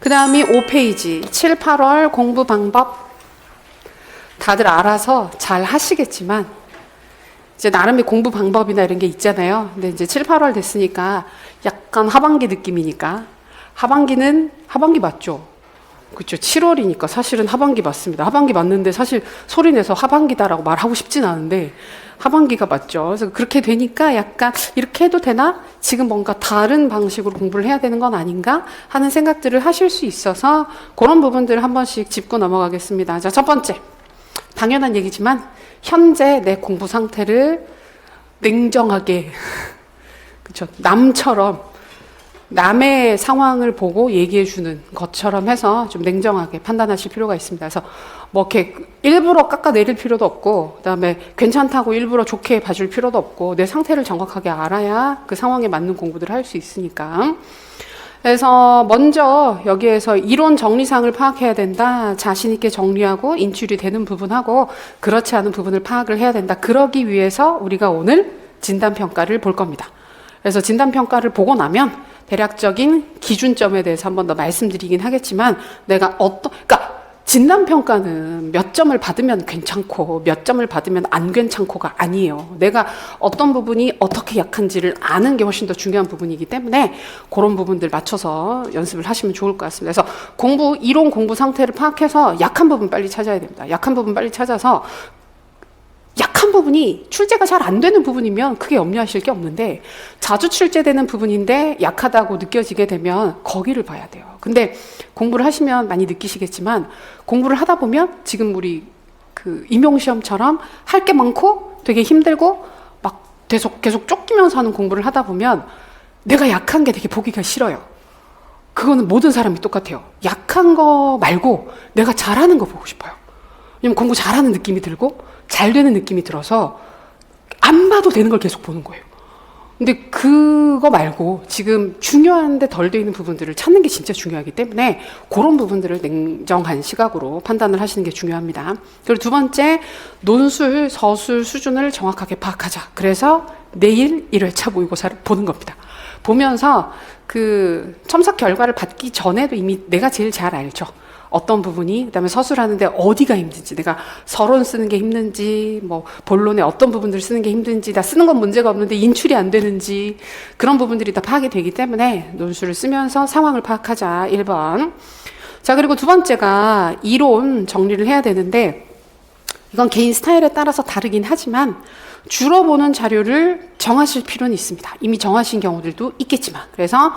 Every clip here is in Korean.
그 다음이 5페이지 7, 8월 공부 방법 다들 알아서 잘 하시겠지만 이제 나름의 공부 방법이나 이런 게 있잖아요. 근데 이제 7, 8월 됐으니까 약간 하반기 느낌이니까 하반기는 하반기 맞죠? 그렇죠. 7월이니까 사실은 하반기 맞습니다. 하반기 맞는데 사실 소리 내서 하반기다라고 말하고 싶진 않은데 하반기가 맞죠. 그래서 그렇게 되니까 약간 이렇게 해도 되나? 지금 뭔가 다른 방식으로 공부를 해야 되는 건 아닌가? 하는 생각들을 하실 수 있어서 그런 부분들을 한 번씩 짚고 넘어가겠습니다. 자, 첫 번째. 당연한 얘기지만 현재 내 공부 상태를 냉정하게 그렇죠. 남처럼 남의 상황을 보고 얘기해 주는 것처럼 해서 좀 냉정하게 판단하실 필요가 있습니다. 그래서 뭐 이렇게 일부러 깎아내릴 필요도 없고 그 다음에 괜찮다고 일부러 좋게 봐줄 필요도 없고 내 상태를 정확하게 알아야 그 상황에 맞는 공부들을 할 수 있으니까. 그래서 먼저 여기에서 이론 정리상을 파악해야 된다. 자신 있게 정리하고 인출이 되는 부분하고 그렇지 않은 부분을 파악을 해야 된다. 그러기 위해서 우리가 오늘 진단 평가를 볼 겁니다. 그래서 진단 평가를 보고 나면 대략적인 기준점에 대해서 한 번 더 말씀드리긴 하겠지만 내가 어떤 그러니까 진단 평가는 몇 점을 받으면 괜찮고 몇 점을 받으면 안 괜찮고가 아니에요. 내가 어떤 부분이 어떻게 약한지를 아는 게 훨씬 더 중요한 부분이기 때문에 그런 부분들 맞춰서 연습을 하시면 좋을 것 같습니다. 그래서 공부 이론 공부 상태를 파악해서 약한 부분 빨리 찾아야 됩니다. 약한 부분 빨리 찾아서 약한 부분이 출제가 잘 안 되는 부분이면 크게 염려하실 게 없는데 자주 출제되는 부분인데 약하다고 느껴지게 되면 거기를 봐야 돼요. 근데 공부를 하시면 많이 느끼시겠지만 공부를 하다 보면 지금 우리 그 임용 시험처럼 할 게 많고 되게 힘들고 막 계속 계속 쫓기면서 하는 공부를 하다 보면 내가 약한 게 되게 보기가 싫어요. 그거는 모든 사람이 똑같아요. 약한 거 말고 내가 잘하는 거 보고 싶어요. 왜냐면 공부 잘하는 느낌이 들고 잘 되는 느낌이 들어서 안 봐도 되는 걸 계속 보는 거예요. 근데 그거 말고 지금 중요한데 덜 돼 있는 부분들을 찾는 게 진짜 중요하기 때문에 그런 부분들을 냉정한 시각으로 판단을 하시는 게 중요합니다. 그리고 두 번째, 논술, 서술 수준을 정확하게 파악하자. 그래서 내일 1회차 모의고사를 보는 겁니다. 보면서 그 첨삭 결과를 받기 전에도 이미 내가 제일 잘 알죠. 어떤 부분이 그다음에 서술하는데 어디가 힘든지 내가 서론 쓰는 게 힘든지 뭐 본론에 어떤 부분들 쓰는 게 힘든지 다 쓰는 건 문제가 없는데 인출이 안 되는지 그런 부분들이 다 파악이 되기 때문에 논술을 쓰면서 상황을 파악하자. 1번. 자 그리고 두 번째가 이론 정리를 해야 되는데 이건 개인 스타일에 따라서 다르긴 하지만 주로 보는 자료를 정하실 필요는 있습니다. 이미 정하신 경우들도 있겠지만. 그래서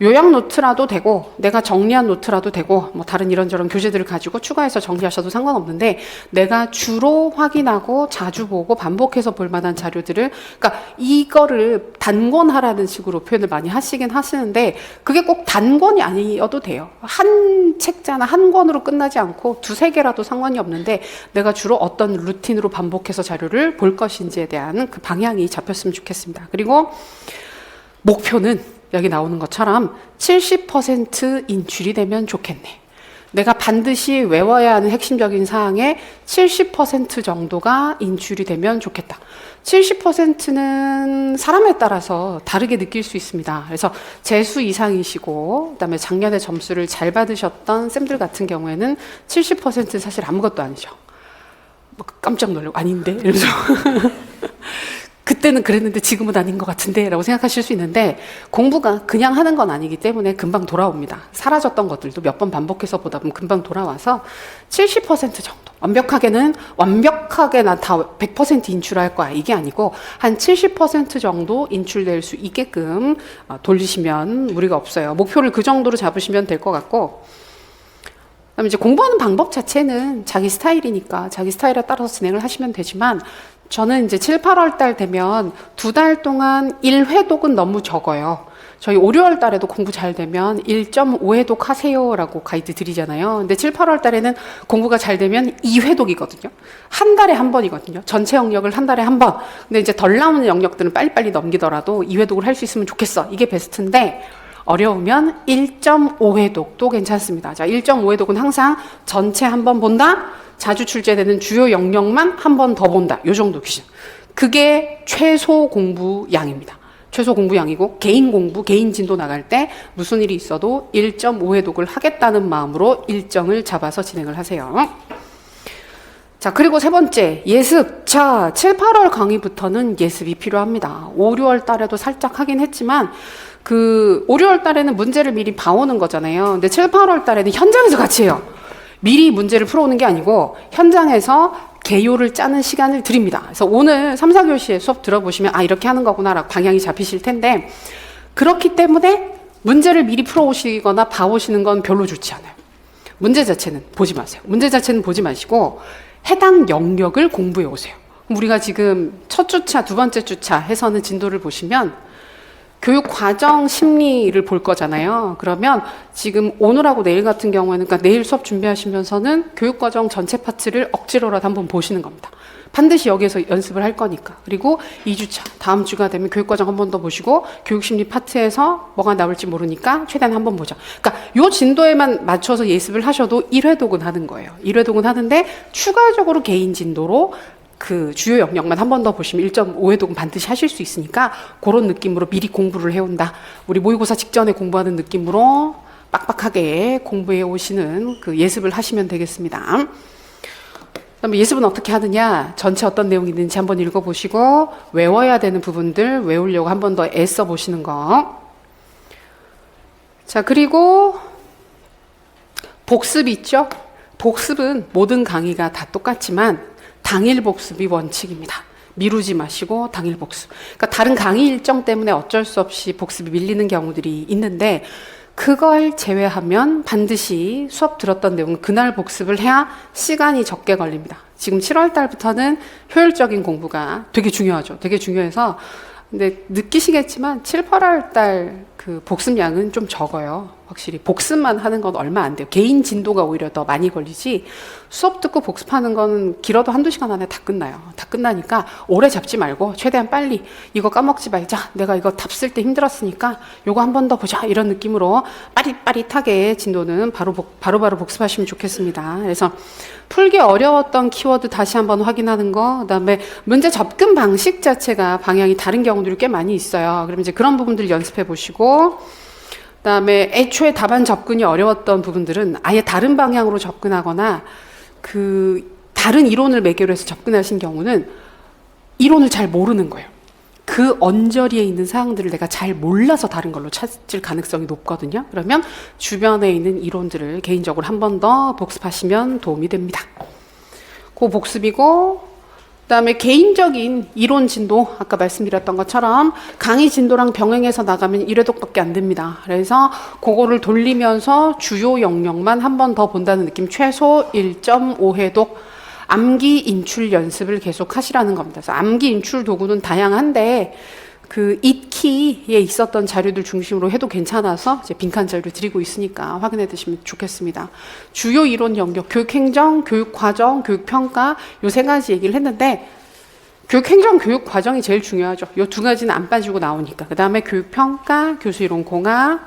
요약 노트라도 되고 내가 정리한 노트라도 되고 뭐 다른 이런저런 교재들을 가지고 추가해서 정리하셔도 상관없는데 내가 주로 확인하고 자주 보고 반복해서 볼 만한 자료들을 그러니까 이거를 단권하라는 식으로 표현을 많이 하시긴 하시는데 그게 꼭 단권이 아니어도 돼요. 한 책자나 한 권으로 끝나지 않고 두세 개라도 상관이 없는데 내가 주로 어떤 루틴으로 반복해서 자료를 볼 것인지에 대한 그 방향이 잡혔으면 좋겠습니다. 그리고 목표는 여기 나오는 것처럼 70% 인출이 되면 좋겠네. 내가 반드시 외워야 하는 핵심적인 사항의 70% 정도가 인출이 되면 좋겠다. 70%는 사람에 따라서 다르게 느낄 수 있습니다. 그래서 재수 이상이시고, 그 다음에 작년에 점수를 잘 받으셨던 쌤들 같은 경우에는 70%는 사실 아무것도 아니죠. 뭐 깜짝 놀라고, 아닌데? 이러면서. 그때는 그랬는데 지금은 아닌 것 같은데 라고 생각하실 수 있는데 공부가 그냥 하는 건 아니기 때문에 금방 돌아옵니다. 사라졌던 것들도 몇 번 반복해서 보다 보면 금방 돌아와서 70% 정도. 완벽하게는 완벽하게 난 다 100% 인출할 거야. 이게 아니고 한 70% 정도 인출될 수 있게끔 어, 돌리시면 무리가 없어요. 목표를 그 정도로 잡으시면 될 것 같고 그다음에 이제 공부하는 방법 자체는 자기 스타일이니까 자기 스타일에 따라서 진행을 하시면 되지만 저는 이제 7, 8월 달 되면 두 달 동안 1회독은 너무 적어요. 저희 5, 6월 달에도 공부 잘 되면 1.5회독 하세요라고 가이드 드리잖아요. 근데 7, 8월 달에는 공부가 잘 되면 2회독이거든요. 한 달에 한 번이거든요. 전체 영역을 한 달에 한 번. 근데 이제 덜 나오는 영역들은 빨리빨리 넘기더라도 2회독을 할 수 있으면 좋겠어. 이게 베스트인데 어려우면 1.5회독도 괜찮습니다. 자, 1.5회독은 항상 전체 한 번 본다. 자주 출제되는 주요 영역만 한 번 더 본다. 요 정도 기준. 그게 최소 공부 양입니다. 최소 공부량이고 개인 공부, 개인 진도 나갈 때 무슨 일이 있어도 1.5회독을 하겠다는 마음으로 일정을 잡아서 진행을 하세요. 자, 그리고 세 번째, 예습. 자, 7, 8월 강의부터는 예습이 필요합니다. 5, 6월 달에도 살짝 하긴 했지만, 그, 5, 6월 달에는 문제를 미리 봐오는 거잖아요. 근데 7, 8월 달에는 현장에서 같이 해요. 미리 문제를 풀어오는 게 아니고, 현장에서 개요를 짜는 시간을 드립니다. 그래서 오늘 3, 4교시에 수업 들어보시면, 아, 이렇게 하는 거구나라고 방향이 잡히실 텐데, 그렇기 때문에 문제를 미리 풀어오시거나 봐오시는 건 별로 좋지 않아요. 문제 자체는 보지 마세요. 문제 자체는 보지 마시고 해당 영역을 공부해 오세요. 우리가 지금 첫 주차, 두 번째 주차 해서는 진도를 보시면 교육 과정 심리를 볼 거잖아요. 그러면 지금 오늘하고 내일 같은 경우에는 그러니까 내일 수업 준비하시면서는 교육 과정 전체 파트를 억지로라도 한번 보시는 겁니다. 반드시 여기에서 연습을 할 거니까. 그리고 2주차, 다음 주가 되면 교육 과정 한 번 더 보시고 교육 심리 파트에서 뭐가 나올지 모르니까 최대한 한 번 보죠. 그러니까 요 진도에만 맞춰서 예습을 하셔도 1회독은 하는 거예요. 1회독은 하는데 추가적으로 개인 진도로 그 주요 영역만 한 번 더 보시면 1.5회독은 반드시 하실 수 있으니까 그런 느낌으로 미리 공부를 해온다. 우리 모의고사 직전에 공부하는 느낌으로 빡빡하게 공부해 오시는 그 예습을 하시면 되겠습니다. 그다음에 예습은 어떻게 하느냐? 전체 어떤 내용이 있는지 한번 읽어보시고 외워야 되는 부분들 외우려고 한 번 더 애써 보시는 거. 자 그리고 복습 있죠? 복습은 모든 강의가 다 똑같지만 당일 복습이 원칙입니다. 미루지 마시고 당일 복습. 그러니까 다른 강의 일정 때문에 어쩔 수 없이 복습이 밀리는 경우들이 있는데 그걸 제외하면 반드시 수업 들었던 내용 그날 복습을 해야 시간이 적게 걸립니다. 지금 7월 달부터는 효율적인 공부가 되게 중요하죠. 되게 중요해서 근데 느끼시겠지만 7, 8월 달 그 복습량은 좀 적어요. 확실히 복습만 하는 건 얼마 안 돼요. 개인 진도가 오히려 더 많이 걸리지 수업 듣고 복습하는 거는 길어도 한두 시간 안에 다 끝나요. 다 끝나니까 오래 잡지 말고 최대한 빨리 이거 까먹지 말자. 내가 이거 답쓸 때 힘들었으니까 요거 한 번 더 보자. 이런 느낌으로 빠릿빠릿하게 진도는 바로 복, 바로바로 복습하시면 좋겠습니다. 그래서 풀기 어려웠던 키워드 다시 한번 확인하는 거, 그다음에 문제 접근 방식 자체가 방향이 다른 경우들이 꽤 많이 있어요. 그럼 이제 그런 부분들 연습해 보시고, 그다음에 애초에 답안 접근이 어려웠던 부분들은 아예 다른 방향으로 접근하거나 그 다른 이론을 매개로 해서 접근하신 경우는 이론을 잘 모르는 거예요. 그 언저리에 있는 사항들을 내가 잘 몰라서 다른 걸로 찾을 가능성이 높거든요. 그러면 주변에 있는 이론들을 개인적으로 한 번 더 복습하시면 도움이 됩니다. 그 복습이고 그다음에 개인적인 이론 진도 아까 말씀드렸던 것처럼 강의 진도랑 병행해서 나가면 1회독밖에 안 됩니다. 그래서 그거를 돌리면서 주요 영역만 한 번 더 본다는 느낌 최소 1.5회독 암기 인출 연습을 계속 하시라는 겁니다. 그래서 암기 인출 도구는 다양한데 그 it키에 있었던 자료들 중심으로 해도 괜찮아서 이제 빈칸 자료 드리고 있으니까 확인해 두시면 좋겠습니다. 주요 이론 영역, 교육행정, 교육과정, 교육평가 요 세 가지 얘기를 했는데 교육행정, 교육과정이 제일 중요하죠. 요 두 가지는 안 빠지고 나오니까. 그 다음에 교육평가, 교수이론 공학,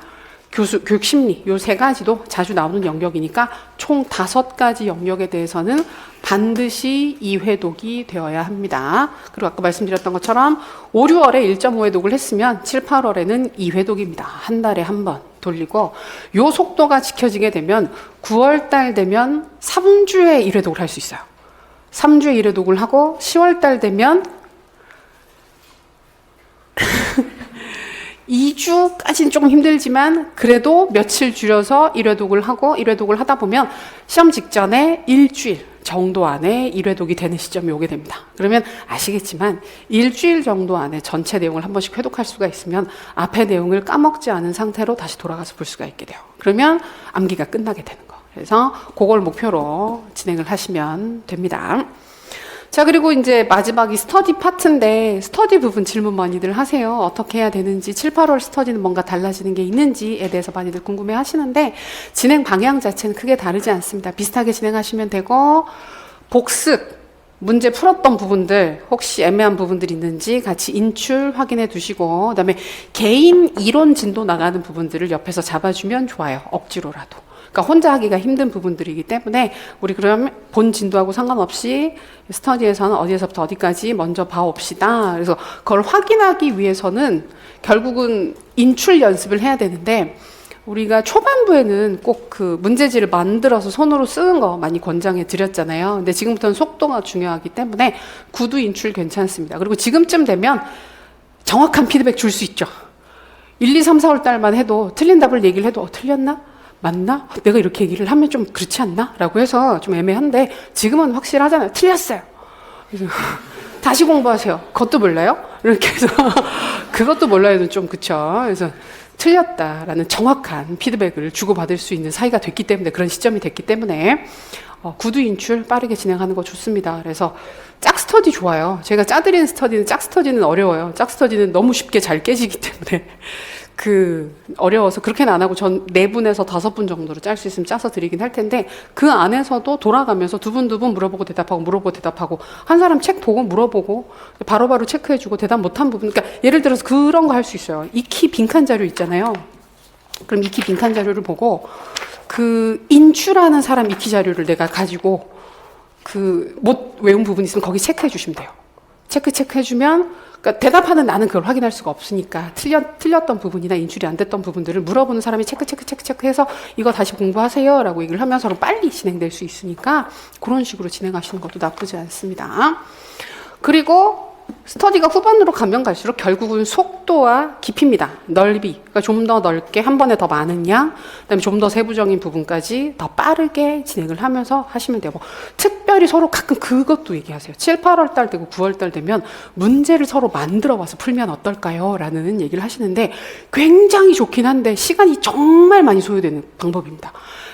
교수, 교육 심리 요 세 가지도 자주 나오는 영역이니까 총 다섯 가지 영역에 대해서는 반드시 2회독이 되어야 합니다. 그리고 아까 말씀드렸던 것처럼 5, 6월에 1.5회독을 했으면 7, 8월에는 2회독입니다. 한 달에 한 번 돌리고 요 속도가 지켜지게 되면 9월 달 되면 3주에 1회독을 할 수 있어요. 3주에 1회독을 하고 10월 달 되면 2주까지는 조금 힘들지만 그래도 며칠 줄여서 1회독을 하고 1회독을 하다 보면 시험 직전에 일주일 정도 안에 1회독이 되는 시점이 오게 됩니다. 그러면 아시겠지만 일주일 정도 안에 전체 내용을 한 번씩 회독할 수가 있으면 앞에 내용을 까먹지 않은 상태로 다시 돌아가서 볼 수가 있게 돼요. 그러면 암기가 끝나게 되는 거. 그래서 그걸 목표로 진행을 하시면 됩니다. 자, 그리고 이제 마지막이 스터디 파트인데, 스터디 부분 질문 많이들 하세요. 어떻게 해야 되는지, 7, 8월 스터디는 뭔가 달라지는 게 있는지에 대해서 많이들 궁금해 하시는데, 진행 방향 자체는 크게 다르지 않습니다. 비슷하게 진행하시면 되고, 복습, 문제 풀었던 부분들, 혹시 애매한 부분들이 있는지 같이 인출 확인해 두시고, 그 다음에 개인 이론 진도 나가는 부분들을 옆에서 잡아주면 좋아요. 억지로라도. 그러니까 혼자 하기가 힘든 부분들이기 때문에 우리 그러면 본 진도하고 상관없이 스터디에서는 어디에서부터 어디까지 먼저 봐옵시다. 그래서 그걸 확인하기 위해서는 결국은 인출 연습을 해야 되는데 우리가 초반부에는 꼭 그 문제지를 만들어서 손으로 쓰는 거 많이 권장해 드렸잖아요. 근데 지금부터는 속도가 중요하기 때문에 구두 인출 괜찮습니다. 그리고 지금쯤 되면 정확한 피드백 줄 수 있죠. 1, 2, 3, 4월 달만 해도 틀린 답을 얘기를 해도 어, 틀렸나? 맞나? 내가 이렇게 얘기를 하면 좀 그렇지 않나? 라고 해서 좀 애매한데 지금은 확실하잖아요. 틀렸어요. 그래서 다시 공부하세요. 그것도 몰라요? 이렇게 해서 그것도 몰라요는 좀 그쵸. 그래서 틀렸다라는 정확한 피드백을 주고받을 수 있는 사이가 됐기 때문에 그런 시점이 됐기 때문에 어, 구두 인출 빠르게 진행하는 거 좋습니다. 그래서 짝 스터디 좋아요. 제가 짜드린 스터디는 짝 스터디는 어려워요. 짝 스터디는 너무 쉽게 잘 깨지기 때문에 그 어려워서 그렇게는 안 하고 전 네 분에서 다섯 분 정도로 짤 수 있으면 짜서 드리긴 할 텐데 그 안에서도 돌아가면서 두 분 두 분 물어보고 대답하고 물어보고 대답하고 한 사람 책 보고 물어보고 바로 바로 체크해주고 대답 못한 부분 그러니까 예를 들어서 그런 거 할 수 있어요. 익히 빈칸 자료 있잖아요. 그럼 익히 빈칸 자료를 보고 그 인출하는 사람 익히 자료를 내가 가지고 그 못 외운 부분 있으면 거기 체크해 주시면 돼요. 체크 체크해 주면 그러니까 대답하는 나는 그걸 확인할 수가 없으니까 틀렸 틀렸던 부분이나 인출이 안 됐던 부분들을 물어보는 사람이 체크 체크 체크 체크해서 이거 다시 공부하세요 라고 얘기를 하면 서로 빨리 진행될 수 있으니까 그런 식으로 진행하시는 것도 나쁘지 않습니다. 그리고 스터디가 후반으로 가면 갈수록 결국은 속도와 깊이입니다. 넓이. 그러니까 좀 더 넓게 한 번에 더 많은 양, 그다음에 좀 더 세부적인 부분까지 더 빠르게 진행을 하면서 하시면 되고 특별히 서로 가끔 그것도 얘기하세요. 7, 8월 달 되고 9월 달 되면 문제를 서로 만들어 와서 풀면 어떨까요? 라는 얘기를 하시는데 굉장히 좋긴 한데 시간이 정말 많이 소요되는 방법입니다.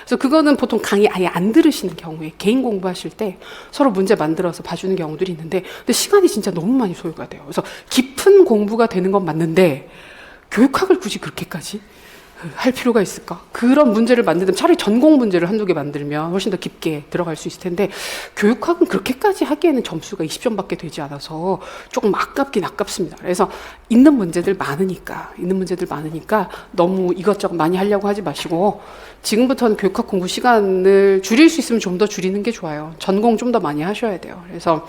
그래서 그거는 보통 강의 아예 안 들으시는 경우에 개인 공부하실 때 서로 문제 만들어서 봐주는 경우들이 있는데 근데 시간이 진짜 너무 많이 소요 가 돼요. 그래서 깊은 공부가 되는 건 맞는데 교육학을 굳이 그렇게까지 할 필요가 있을까? 그런 문제를 만들면 차라리 전공 문제를 한두 개 만들면 훨씬 더 깊게 들어갈 수 있을 텐데 교육학은 그렇게까지 하기에는 점수가 20점밖에 되지 않아서 조금 아깝긴 아깝습니다. 그래서 있는 문제들 많으니까 있는 문제들 많으니까 너무 이것저것 많이 하려고 하지 마시고 지금부터는 교육학 공부 시간을 줄일 수 있으면 좀 더 줄이는 게 좋아요. 전공 좀 더 많이 하셔야 돼요. 그래서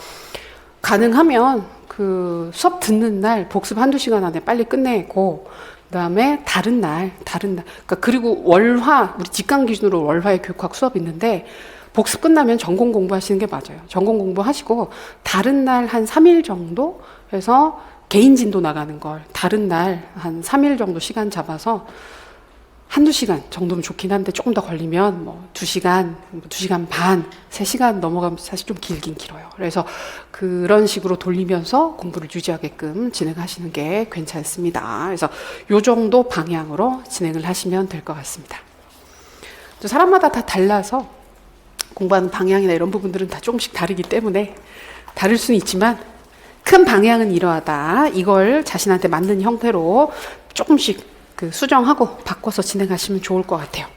가능하면 그 수업 듣는 날 복습 한두 시간 안에 빨리 끝내고 그다음에 다른 날 다른 날 그러니까 그리고 월화 우리 직강 기준으로 월화의 교육학 수업 있는데 복습 끝나면 전공 공부하시는 게 맞아요. 전공 공부하시고 다른 날 한 3일 정도 해서 개인 진도 나가는 걸 다른 날 한 3일 정도 시간 잡아서 한두 시간 정도면 좋긴 한데 조금 더 걸리면 뭐 두 시간, 뭐두 시간 반, 세 시간 넘어가면 사실 좀 길긴 길어요. 그래서 그런 식으로 돌리면서 공부를 유지하게끔 진행하시는 게 괜찮습니다. 그래서 요 정도 방향으로 진행을 하시면 될 것 같습니다. 또 사람마다 다 달라서 공부하는 방향이나 이런 부분들은 다 조금씩 다르기 때문에 다를 수는 있지만 큰 방향은 이러하다. 이걸 자신한테 맞는 형태로 조금씩 그 수정하고 바꿔서 진행하시면 좋을 것 같아요.